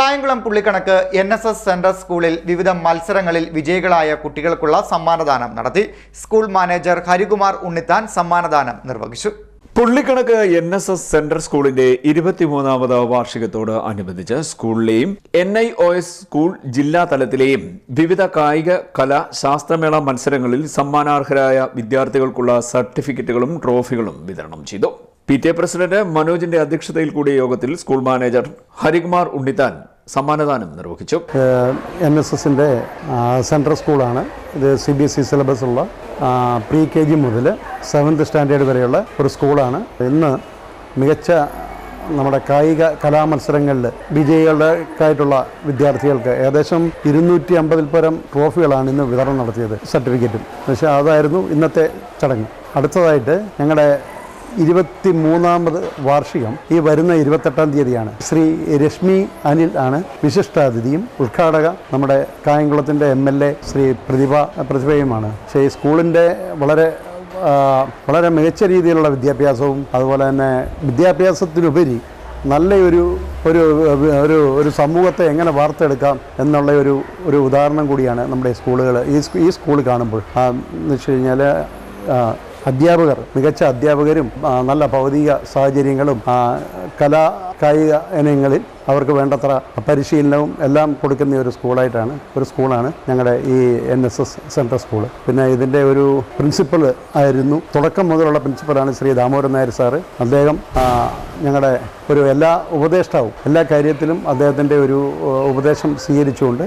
Kayamkulam Pullikkanakku N S S central സ്കൂളിൽ വിവിധ മത്സരങ്ങളിൽ വിജയികളായ കുട്ടികൾക്കുള്ള സമ്മാനദാനം നടത്തി. സ്കൂൾ മാനേജർ ഹരികുമാർ ഉണ്ണിത്താൻ സമ്മാനദാനം നിർവഹിച്ചു. Pullikkanakku N S S central സ്കൂളിന്റെ ഇരുപത്തിമൂന്നാമത് വാർഷികത്തോട് അനുബന്ധിച്ച് സ്കൂളിലെയും N I O S school ജില്ലാ തലത്തിലെയും വിവിധ കായിക കല ശാസ്ത്രമേള മത്സരങ്ങളിൽ സമ്മാനാർഹരായ വിദ്യാർത്ഥികൾക്കുള്ള സർട്ടിഫിക്കറ്റുകളും ട്രോഫികളും വിതരണം ചെയ്തു. പി ടി എ പ്രസിഡന്റ് മനോജിന്റെ അധ്യക്ഷതയിൽ കൂടിയ യോഗത്തിൽ സ്കൂൾ മാനേജർ ഹരികുമാർ ഉണ്ണിത്താൻ സമ്മാനദാനം നിർവഹിച്ചു. എൻ എസ് എസിന്റെ സെൻട്രൽ സ്കൂളാണ്. ഇത് C B S E syllabus ഉള്ള പ്രീ കെ ജി മുതൽ സെവൻത്ത് സ്റ്റാൻഡേർഡ് വരെയുള്ള ഒരു സ്കൂളാണ്. ഇന്ന് മികച്ച നമ്മുടെ കായിക കലാമത്സരങ്ങളിൽ വിജയികൾക്കായിട്ടുള്ള വിദ്യാർത്ഥികൾക്ക് ഏകദേശം ഇരുന്നൂറ്റി അമ്പതിൽ പരം ട്രോഫികളാണ് ഇന്ന് വിതരണം നടത്തിയത് സർട്ടിഫിക്കറ്റും പക്ഷേ അതായിരുന്നു ഇന്നത്തെ ചടങ്ങ്. അടുത്തതായിട്ട് ഞങ്ങളുടെ ഇരുപത്തി മൂന്നാമത് വാർഷികം ഈ വരുന്ന ഇരുപത്തെട്ടാം തീയതിയാണ്. ശ്രീ രശ്മി അനിൽ ആണ് വിശിഷ്ടാതിഥിയും ഉദ്ഘാടക നമ്മുടെ കായംകുളത്തിന്റെ M L A Shri Prathibha പ്രതിഭയുമാണ്. പക്ഷേ ഈ സ്കൂളിന്റെ വളരെ വളരെ മികച്ച രീതിയിലുള്ള വിദ്യാഭ്യാസവും അതുപോലെ തന്നെ വിദ്യാഭ്യാസത്തിനുപരി നല്ലൊരു ഒരു ഒരു ഒരു സമൂഹത്തെ എങ്ങനെ വാർത്തെടുക്കാം എന്നുള്ള ഒരു ഒരു ഉദാഹരണം കൂടിയാണ് നമ്മുടെ സ്കൂളുകൾ ഈ ഈ സ്കൂൾ കാണുമ്പോൾ എന്ന് വെച്ച് കഴിഞ്ഞാൽ അധ്യാപകർ മികച്ച അധ്യാപകരും നല്ല ഭൗതിക സാഹചര്യങ്ങളും കലാ കായിക ഇനങ്ങളിൽ അവർക്ക് വേണ്ടത്ര പരിശീലനവും എല്ലാം കൊടുക്കുന്ന ഒരു സ്കൂളായിട്ടാണ് ഒരു സ്കൂളാണ് ഞങ്ങളുടെ ഈ N S S central school പിന്നെ ഇതിന്റെ ഒരു പ്രിൻസിപ്പൽ ആയിരുന്നു. തുടക്കം മുതലുള്ള പ്രിൻസിപ്പലാണ് ശ്രീ ദാമോദരൻ നായർ സാറ്. അദ്ദേഹം ഞങ്ങളുടെ ഒരു എല്ലാ ഉപദേഷ്ടാവും എല്ലാ കാര്യത്തിലും അദ്ദേഹത്തിന്റെ ഒരു ഉപദേശം സ്വീകരിച്ചുകൊണ്ട്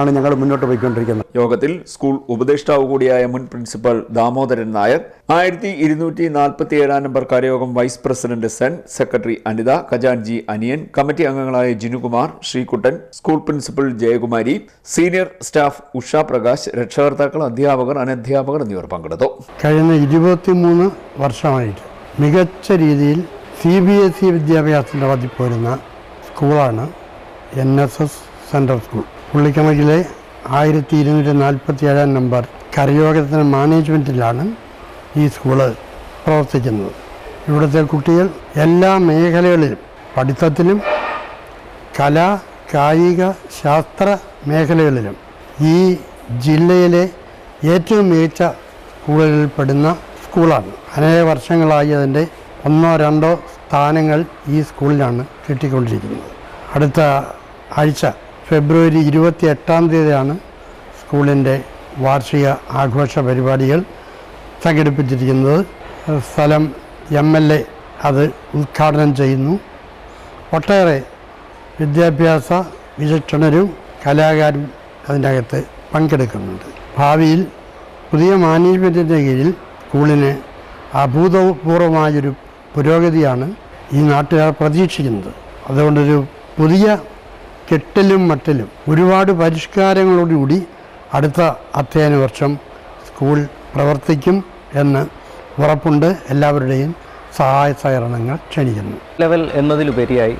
ആണ് ഞങ്ങൾ മുന്നോട്ട് പോയിക്കൊണ്ടിരിക്കുന്നത്. യോഗത്തിൽ സ്കൂൾ ഉപദേഷ്ടാവ് കൂടിയായ മുൻ പ്രിൻസിപ്പൽ ദാമോദരൻ നായർ ആയിരത്തി ഇരുന്നൂറ്റി നാൽപ്പത്തി ഏഴാം നമ്പർ കാര്യയോഗം വൈസ് പ്രസിഡന്റ് സെൻ സെക്രട്ടറി അനിത ഖജാൻജി അനിയൻ കമ്മിറ്റി അംഗങ്ങളായ Jinukumar Sreekuttan school principal Jayakumari senior staff Usha Prakash രക്ഷകർത്താക്കൾ അധ്യാപകർ അനധ്യാപകർ എന്നിവർ പങ്കെടുത്തു. കഴിഞ്ഞ ഇരുപത്തിമൂന്ന് വർഷമായിട്ട് മികച്ച രീതിയിൽ സി ബി എസ് ഇ വിദ്യാഭ്യാസത്തിന്റെ വധിപ്പോരുന്ന സ്കൂളാണ് N S S central school. പുള്ളിക്കണക്കിലെ ആയിരത്തി ഇരുന്നൂറ്റി നാൽപ്പത്തി ഏഴാം നമ്പർ കരയോഗത്തിന് മാനേജ്മെന്റിലാണ് ഈ സ്കൂൾ പ്രവർത്തിക്കുന്നത്. ഇവിടുത്തെ കുട്ടികൾ എല്ലാ മേഖലകളിലും പഠിത്തത്തിലും കല കായിക ശാസ്ത്ര മേഖലകളിലും ഈ ജില്ലയിലെ ഏറ്റവും മികച്ച സ്കൂളുകളിൽ പെടുന്ന സ്കൂളാണ്. അനേക വർഷങ്ങളായി അതിന്റെ ഒന്നോ രണ്ടോ സ്ഥാനങ്ങൾ ഈ സ്കൂളിലാണ് കിട്ടിക്കൊണ്ടിരിക്കുന്നത്. അടുത്ത ആഴ്ച ഫെബ്രുവരി ഇരുപത്തി എട്ടാം തീയതിയാണ് സ്കൂളിന്റെ വാർഷിക ആഘോഷ പരിപാടികൾ സംഘടിപ്പിച്ചിരിക്കുന്നത്. സ്ഥലം എം എൽ എ അത് ഉദ്ഘാടനം ചെയ്യുന്നു. ഒട്ടേറെ വിദ്യാഭ്യാസ വിചക്ഷണരും കലാകാരും അതിനകത്ത് പങ്കെടുക്കുന്നുണ്ട്. ഭാവിയിൽ പുതിയ മാനേജ്മെന്റിന്റെ കീഴിൽ സ്കൂളിന് അഭൂതപൂർവമായൊരു പുരോഗതിയാണ് ഈ നാട്ടുകാർ പ്രതീക്ഷിക്കുന്നത്. അതുകൊണ്ടൊരു പുതിയ കെട്ടിലും മട്ടിലും ഒരുപാട് പരിഷ്കാരങ്ങളോടുകൂടി അടുത്ത അധ്യയന വർഷം സ്കൂൾ പ്രവർത്തിക്കും എന്ന് ഉറപ്പുണ്ട്. എല്ലാവരുടെയും സഹായ സഹകരണങ്ങൾ ക്ഷണിക്കുന്നു. ലെവൽ എന്നതിലുപരിയായി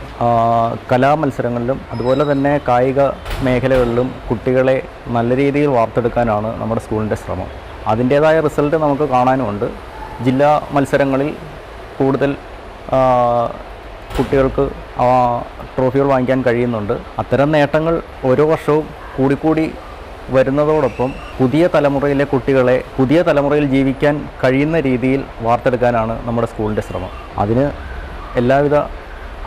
കലാമത്സരങ്ങളിലും അതുപോലെ തന്നെ കായിക മേഖലകളിലും കുട്ടികളെ നല്ല രീതിയിൽ വാർത്തെടുക്കാനാണ് നമ്മുടെ സ്കൂളിന്റെ ശ്രമം. അതിന്റേതായ റിസൾട്ട് നമുക്ക് കാണാനുമുണ്ട്. ജില്ലാ മത്സരങ്ങളിൽ കൂടുതൽ കുട്ടികൾക്ക് ട്രോഫികൾ വാങ്ങിക്കാൻ കഴിയുന്നുണ്ട്. അത്തരം നേട്ടങ്ങൾ ഓരോ വർഷവും കൂടിക്കൂടി വരുന്നതോടൊപ്പം പുതിയ തലമുറയിലെ കുട്ടികളെ പുതിയ തലമുറയിൽ ജീവിക്കാൻ കഴിയുന്ന രീതിയിൽ വാർത്തെടുക്കാനാണ് നമ്മുടെ സ്കൂളിന്റെ ശ്രമം. അതിന് എല്ലാവിധ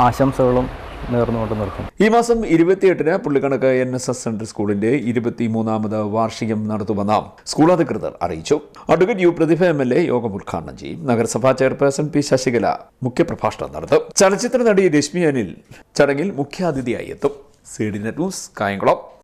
ആശംസകളും നേർന്നുകൊണ്ട് നിർത്തും. ഈ മാസം ഇരുപത്തിയെട്ടിന് Pullikkanakku N S S central സ്കൂളിന്റെ ഇരുപത്തിമൂന്നാമത് വാർഷികം നടത്തുമെന്ന് സ്കൂൾ അധികൃതർ അറിയിച്ചു. Advocate U Prathibha M L A യോഗം ഉദ്ഘാടനം ചെയ്യും. നഗരസഭാ ചെയർപേഴ്സൺ പി ശശികല മുഖ്യപ്രഭാഷണം നടത്തും. ചലച്ചിത്ര നടി രശ്മി അനിൽ ചടങ്ങിൽ മുഖ്യാതിഥിയായി എത്തും. C D net news Kayamkulam.